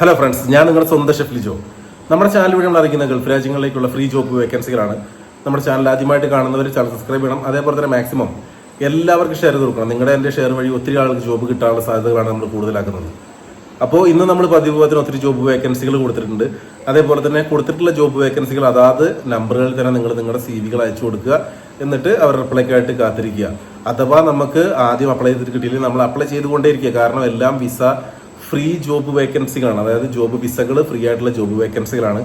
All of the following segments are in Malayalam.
ഹലോ ഫ്രണ്ട്സ് ഞാൻ നിങ്ങളുടെ സ്വന്തം ഷെഫ് ലിജോ. നമ്മുടെ ചാനൽ വഴി നമ്മൾ അറിയിക്കുന്ന ഗൾഫ് രാജ്യങ്ങളിലേക്കുള്ള ഫ്രീ ജോബ് വേക്കൻസികളാണ് നമ്മുടെ ചാനൽ ആദ്യമായിട്ട് കാണുന്നവർ ചാനൽ സബ്സ്ക്രൈബ് ചെയ്യണം. അതേപോലെ തന്നെ മാക്സിമം എല്ലാവർക്കും ഷെയർ കൊടുക്കണം. നിങ്ങളുടെ എന്റെ ഷെയർ വഴി ഒത്തിരി ആൾക്ക് ജോബ് കിട്ടാനുള്ള സാധ്യതകളാണ് നമ്മൾ കൂടുതലാക്കുന്നത്. അപ്പോൾ ഇന്ന് നമ്മൾ പതിവ് ഒത്തിരി ജോബ് വേക്കൻസികൾ കൊടുത്തിട്ടുണ്ട്. അതേപോലെ തന്നെ കൊടുത്തിട്ടുള്ള ജോബ് വേക്കൻസികൾ അതാത് നമ്പറുകളിൽ തന്നെ നിങ്ങൾ നിങ്ങളുടെ സി വികൾ അയച്ചു കൊടുക്കുക. എന്നിട്ട് അവർ റിപ്ലൈക്കായിട്ട് കാത്തിരിക്കുക. അഥവാ നമുക്ക് ആദ്യം അപ്ലൈ ചെയ്തിട്ട് കിട്ടിയില്ലെങ്കിൽ നമ്മൾ അപ്ലൈ ചെയ്തുകൊണ്ടേയിരിക്കുക. കാരണം എല്ലാം വിസ ഫ്രീ ജോബ് വേക്കൻസികളാണ് അതായത് ജോബ് വിസകൾ ഫ്രീ ആയിട്ടുള്ള ജോബ് വേക്കൻസികളാണ്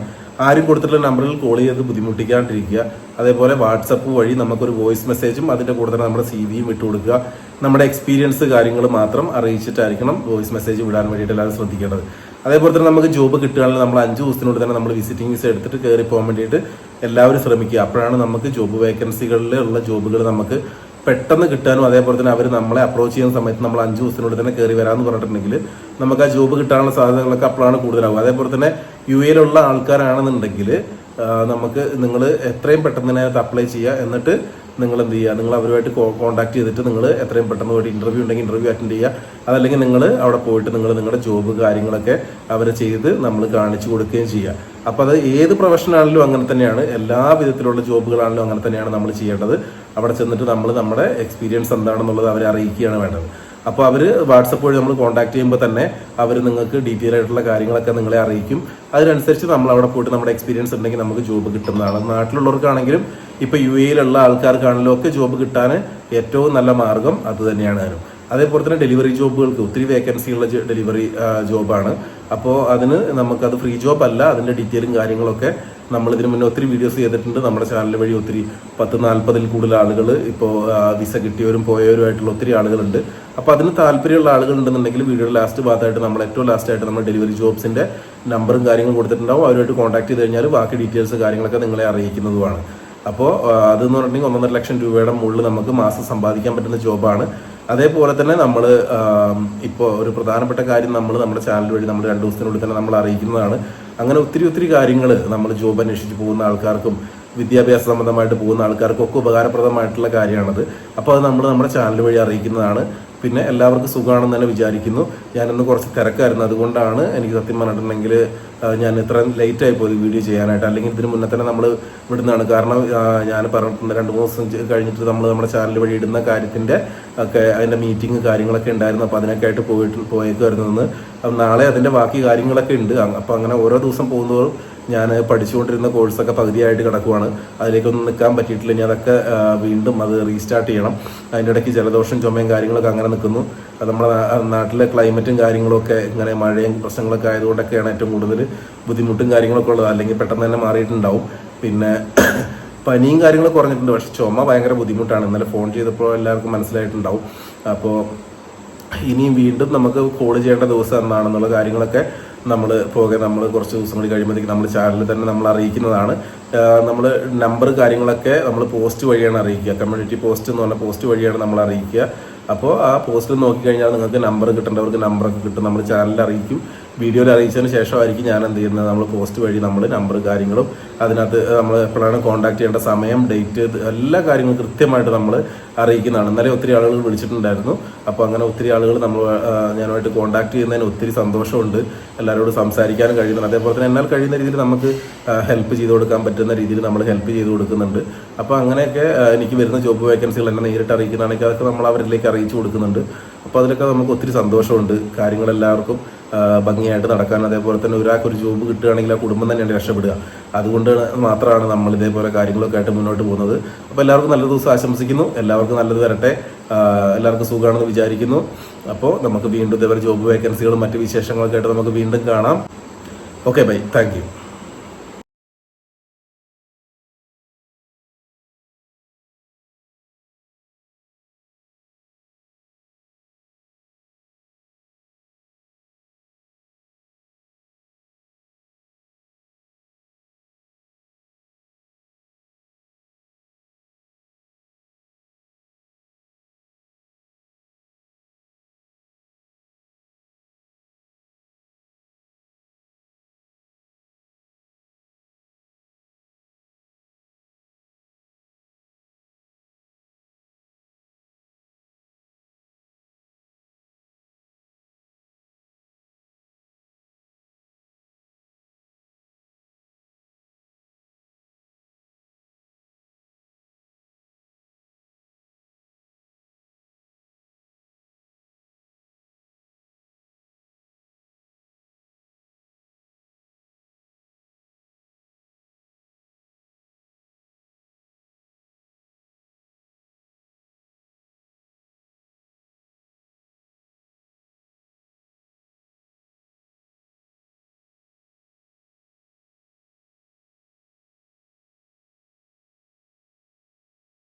ആരും കൊടുത്തിട്ടുള്ള നമ്പറിൽ കോൾ ചെയ്ത് ബുദ്ധിമുട്ടിക്കാണ്ടിരിക്കുക. അതേപോലെ വാട്സപ്പ് വഴി നമുക്കൊരു വോയിസ് മെസ്സേജും അതിന്റെ കൂടെ തന്നെ നമ്മുടെ സി വിയും ഇട്ട് കൊടുക്കുക. നമ്മുടെ എക്സ്പീരിയൻസ് കാര്യങ്ങൾ മാത്രം അറിയിച്ചിട്ടായിരിക്കണം വോയിസ് മെസ്സേജ് വിടാൻ വേണ്ടിയിട്ട് എല്ലാവരും ശ്രദ്ധിക്കേണ്ടത്. അതേപോലെ തന്നെ നമുക്ക് ജോബ് കിട്ടുകയാണെങ്കിൽ നമ്മൾ അഞ്ച് ദിവസത്തിനുള്ളിൽ തന്നെ നമ്മൾ വിസിറ്റിംഗ് വിസ എടുത്തിട്ട് കയറി പോകാൻ വേണ്ടിയിട്ട് എല്ലാവരും ശ്രമിക്കുക. അപ്പോഴാണ് നമുക്ക് ജോബ് വേക്കൻസികളിലുള്ള ജോബുകൾ നമുക്ക് പെട്ടെന്ന് കിട്ടാനും അതേപോലെ തന്നെ അവർ നമ്മളെ അപ്രോച്ച് ചെയ്യുന്ന സമയത്ത് നമ്മൾ അഞ്ച് ദിവസത്തിനുള്ളിൽ തന്നെ കയറി വരാമെന്ന് പറഞ്ഞിട്ടുണ്ടെങ്കിൽ നമുക്ക് ആ ജോബ് കിട്ടാനുള്ള സാധ്യതകളൊക്കെ അപ്പോഴാണ് കൂടുതലാവുക. അതേപോലെ തന്നെ യു എയിലുള്ള ആൾക്കാരാണെന്നുണ്ടെങ്കിൽ നമുക്ക് നിങ്ങൾ എത്രയും പെട്ടെന്ന് തന്നെ അപ്ലൈ ചെയ്യുക. എന്നിട്ട് നിങ്ങൾ എന്ത് ചെയ്യുക നിങ്ങൾ അവരുമായിട്ട് കോൺടാക്ട് ചെയ്തിട്ട് നിങ്ങൾ എത്രയും പെട്ടെന്ന് പോയിട്ട് ഇന്റർവ്യൂ ഉണ്ടെങ്കിൽ ഇന്റർവ്യൂ അറ്റൻഡ് ചെയ്യുക അതല്ലെങ്കിൽ നിങ്ങൾ അവിടെ പോയിട്ട് നിങ്ങൾ നിങ്ങളുടെ ജോബ് കാര്യങ്ങളൊക്കെ അവർ ചെയ്ത് നമ്മൾ കാണിച്ചു കൊടുക്കുകയും ചെയ്യുക അപ്പോൾ അത് ഏത് പ്രൊഫഷനാണെങ്കിലും അങ്ങനെ തന്നെയാണ്. എല്ലാ വിധത്തിലുള്ള ജോബുകളാണെങ്കിലും അങ്ങനെ തന്നെയാണ് നമ്മൾ ചെയ്യേണ്ടത്. അവിടെ ചെന്നിട്ട് നമ്മൾ നമ്മുടെ എക്സ്പീരിയൻസ് എന്താണെന്നുള്ളത് അവരെ അറിയിക്കുകയാണ് വേണ്ടത്. അപ്പോൾ അവർ വാട്സപ്പ് വഴി നമ്മൾ കോൺടാക്ട് ചെയ്യുമ്പോൾ തന്നെ അവർ നിങ്ങൾക്ക് ഡീറ്റെയിൽ ആയിട്ടുള്ള കാര്യങ്ങളൊക്കെ നിങ്ങളെ അറിയിക്കും. അതിനനുസരിച്ച് നമ്മൾ അവിടെ പോയിട്ട് നമ്മുടെ എക്സ്പീരിയൻസ് ഉണ്ടെങ്കിൽ നമുക്ക് ജോബ് കിട്ടുന്നതാണ്. നാട്ടിലുള്ളവർക്കാണെങ്കിലും ഇപ്പോൾ യു എയിലുള്ള ആൾക്കാർക്കാണെങ്കിലും ഒക്കെ ജോബ് കിട്ടാൻ ഏറ്റവും നല്ല മാർഗം അത് തന്നെയാണ് താനും അതേപോലെ തന്നെ ഡെലിവറി ജോബുകൾക്ക് ഒത്തിരി വേക്കൻസിയുള്ള ഡെലിവറി ജോബാണ് അപ്പോൾ അതിന് നമുക്കത് ഫ്രീ ജോബ് അല്ല. അതിന്റെ ഡീറ്റെയിലും കാര്യങ്ങളൊക്കെ നമ്മൾ ഇതിന് മുന്നേ ഒത്തിരി വീഡിയോസ് ചെയ്തിട്ടുണ്ട്. നമ്മുടെ ചാനൽ വഴി ഒത്തിരി പത്ത് നാൽപ്പതിൽ കൂടുതൽ ആളുകൾ ഇപ്പോൾ വിസ കിട്ടിയവരും പോയവരുമായിട്ടുള്ള ഒത്തിരി ആളുകളുണ്ട്. അപ്പോൾ അതിന് താല്പര്യമുള്ള ആളുകൾ ഉണ്ടെന്നുണ്ടെങ്കിൽ വീഡിയോയുടെ ലാസ്റ്റ് ഭാഗത്തായിട്ട് നമ്മൾ ഏറ്റവും ലാസ്റ്റായിട്ട് നമ്മൾ ഡെലിവറി ജോബ്സിന്റെ നമ്പറും കാര്യങ്ങളും കൊടുത്തിട്ടുണ്ടാവും. അവരുമായിട്ട് കോൺടാക്ട് ചെയ്ത് കഴിഞ്ഞാൽ ബാക്കി ഡീറ്റെയിൽസ് കാര്യങ്ങളൊക്കെ നിങ്ങളെ അറിയിക്കുന്നതുമാണ്. അപ്പോൾ അതെന്ന് പറഞ്ഞിട്ടുണ്ടെങ്കിൽ ഒന്നൊന്നര ലക്ഷം രൂപയുടെ മുകളിൽ നമുക്ക് മാസം സമ്പാദിക്കാൻ പറ്റുന്ന ജോബാണ് അതേപോലെ തന്നെ നമ്മൾ ഇപ്പോൾ ഒരു പ്രധാനപ്പെട്ട കാര്യം നമ്മൾ നമ്മുടെ ചാനൽ വഴി നമ്മൾ രണ്ട് ദിവസത്തിനുള്ളിൽ തന്നെ നമ്മൾ അറിയിക്കുന്നതാണ്. അങ്ങനെ ഒത്തിരി ഒത്തിരി കാര്യങ്ങൾ നമ്മൾ ജോബ് അന്വേഷിച്ച് പോകുന്ന ആൾക്കാർക്കും വിദ്യാഭ്യാസ സംബന്ധമായിട്ട് പോകുന്ന ആൾക്കാർക്കും ഒക്കെ ഉപകാരപ്രദമായിട്ടുള്ള കാര്യമാണത്. അപ്പോൾ അത് നമ്മൾ നമ്മുടെ ചാനൽ വഴി അറിയിക്കുന്നതാണ്. പിന്നെ എല്ലാവർക്കും സുഖമാണെന്ന് തന്നെ വിചാരിക്കുന്നു. ഞാനിന്ന് കുറച്ച് തിരക്കായിരുന്നു. അതുകൊണ്ടാണ് എനിക്ക് സത്യം പറഞ്ഞിട്ടുണ്ടെങ്കിൽ ഞാൻ ഇത്ര ലേറ്റ് ആയി പോയി വീഡിയോ ചെയ്യാനായിട്ട്. അല്ലെങ്കിൽ ഇതിന് മുന്നേ തന്നെ നമ്മൾ വിടുന്നതാണ് കാരണം ഞാൻ പറഞ്ഞിട്ടുണ്ട് രണ്ട് മൂന്ന് ദിവസം കഴിഞ്ഞിട്ട് നമ്മൾ നമ്മുടെ ചാനൽ വഴി ഇടുന്ന കാര്യത്തിന്റെ ഒക്കെ അതിന്റെ മീറ്റിംഗ് കാര്യങ്ങളൊക്കെ ഉണ്ടായിരുന്നു. അപ്പോൾ അതിനൊക്കെ ആയിട്ട് പോയിട്ട് പോയേക്കുമായിരുന്നു നാളെ അതിന്റെ ബാക്കി കാര്യങ്ങളൊക്കെ ഉണ്ട്. അപ്പോൾ അങ്ങനെ ഓരോ ദിവസം പോകുന്നതോറും ഞാൻ പഠിച്ചുകൊണ്ടിരുന്ന കോഴ്സൊക്കെ പകുതിയായിട്ട് കിടക്കുവാണ്. അതിലേക്കൊന്നും നിൽക്കാൻ പറ്റിയിട്ടില്ല. ഇനി അതൊക്കെ വീണ്ടും അത് റീസ്റ്റാർട്ട് ചെയ്യണം. അതിന്റെ ഇടയ്ക്ക് ജലദോഷം ചുമയും കാര്യങ്ങളൊക്കെ അങ്ങനെ നിൽക്കുന്നു. നമ്മുടെ നാട്ടിലെ ക്ലൈമറ്റും കാര്യങ്ങളൊക്കെ ഇങ്ങനെ മഴയും പ്രശ്നങ്ങളൊക്കെ ആയതുകൊണ്ടൊക്കെയാണ് ഏറ്റവും കൂടുതൽ ബുദ്ധിമുട്ടും കാര്യങ്ങളൊക്കെ ഉള്ളത്. അല്ലെങ്കിൽ പെട്ടെന്ന് തന്നെ മാറിയിട്ടുണ്ടാവും. പിന്നെ പനിയും കാര്യങ്ങളും കുറഞ്ഞിട്ടുണ്ട്. പക്ഷെ ചുമ ഭയങ്കര ബുദ്ധിമുട്ടാണ്. ഇന്നലെ ഫോൺ ചെയ്തപ്പോൾ എല്ലാവർക്കും മനസ്സിലായിട്ടുണ്ടാവും. അപ്പോൾ ഇനിയും വീണ്ടും നമുക്ക് കോൾ ചെയ്യേണ്ട ദിവസം എന്നാണെന്നുള്ള കാര്യങ്ങളൊക്കെ നമ്മൾ പോകെ നമ്മൾ കുറച്ച് ദിവസം കൂടി കഴിയുമ്പോഴത്തേക്ക് നമ്മൾ ചാനലിൽ തന്നെ നമ്മൾ അറിയിക്കുന്നതാണ്. നമ്മൾ നമ്പർ കാര്യങ്ങളൊക്കെ നമ്മൾ പോസ്റ്റ് വഴിയാണ് അറിയിക്കുക. കമ്മ്യൂണിറ്റി പോസ്റ്റ് എന്ന് പറഞ്ഞ പോസ്റ്റ് വഴിയാണ് നമ്മൾ അറിയിക്കുക. അപ്പോൾ ആ പോസ്റ്റിൽ നോക്കിക്കഴിഞ്ഞാൽ നിങ്ങൾക്ക് നമ്പർ കിട്ടേണ്ടവർക്ക് നമ്പറൊക്കെ കിട്ടും. നമ്മൾ ചാനലിൽ അറിയിക്കും. വീഡിയോയിൽ അറിയിച്ചതിന് ശേഷമായിരിക്കും ഞാൻ എന്ത് ചെയ്യുന്നത്? നമ്മൾ പോസ്റ്റ് വഴി നമ്മൾ നമ്പർ കാര്യങ്ങളും അതിനകത്ത് നമ്മൾ എപ്പോഴാണ് കോൺടാക്ട് ചെയ്യേണ്ട സമയം ഡേറ്റ് എല്ലാ കാര്യങ്ങളും കൃത്യമായിട്ട് നമ്മൾ അറിയിക്കുന്നതാണ്. ഇന്നലെ ഒത്തിരി ആളുകൾ വിളിച്ചിട്ടുണ്ടായിരുന്നു. അപ്പോൾ അങ്ങനെ ഒത്തിരി ആളുകൾ നമ്മൾ ഞാനുമായിട്ട് കോൺടാക്ട് ചെയ്യുന്നതിന് ഒത്തിരി സന്തോഷമുണ്ട്. എല്ലാവരോടും സംസാരിക്കാനും കഴിയുന്നുണ്ട്. അതേപോലെ തന്നെ എന്നാൽ കഴിയുന്ന രീതിയിൽ നമുക്ക് ഹെൽപ്പ് ചെയ്ത് കൊടുക്കാൻ പറ്റുന്ന രീതിയിൽ നമ്മൾ ഹെൽപ്പ് ചെയ്ത് കൊടുക്കുന്നുണ്ട്. അപ്പോൾ അങ്ങനെയൊക്കെ എനിക്ക് വരുന്ന ജോബ് വേക്കൻസികൾ എന്നെ നേരിട്ട് അറിയിക്കുന്നതാണെങ്കിൽ അതൊക്കെ നമ്മൾ അവരിലേക്ക് അറിയിച്ചു കൊടുക്കുന്നുണ്ട്. അപ്പോൾ അതിലൊക്കെ നമുക്ക് ഒത്തിരി സന്തോഷമുണ്ട്. കാര്യങ്ങളെല്ലാവർക്കും ഭംഗിയായിട്ട് നടക്കാൻ. അതേപോലെ തന്നെ ഒരാൾക്ക് ഒരു ജോബ് കിട്ടുകയാണെങ്കിൽ ആ കുടുംബം തന്നെയാണ് രക്ഷപ്പെടുക. അതുകൊണ്ട് മാത്രമാണ് നമ്മൾ ഇതേപോലെ കാര്യങ്ങളൊക്കെ ആയിട്ട് മുന്നോട്ട് പോകുന്നത്. അപ്പോൾ എല്ലാവർക്കും നല്ല ദിവസം ആശംസിക്കുന്നു. എല്ലാവർക്കും നല്ലത് വരട്ടെ. എല്ലാവർക്കും സുഖമാണെന്ന് വിചാരിക്കുന്നു. അപ്പോൾ നമുക്ക് വീണ്ടും ഇതേപോലെ ജോബ് വേക്കൻസികളും മറ്റ് വിശേഷങ്ങളൊക്കെ ആയിട്ട് നമുക്ക് വീണ്ടും കാണാം. Okay bye thank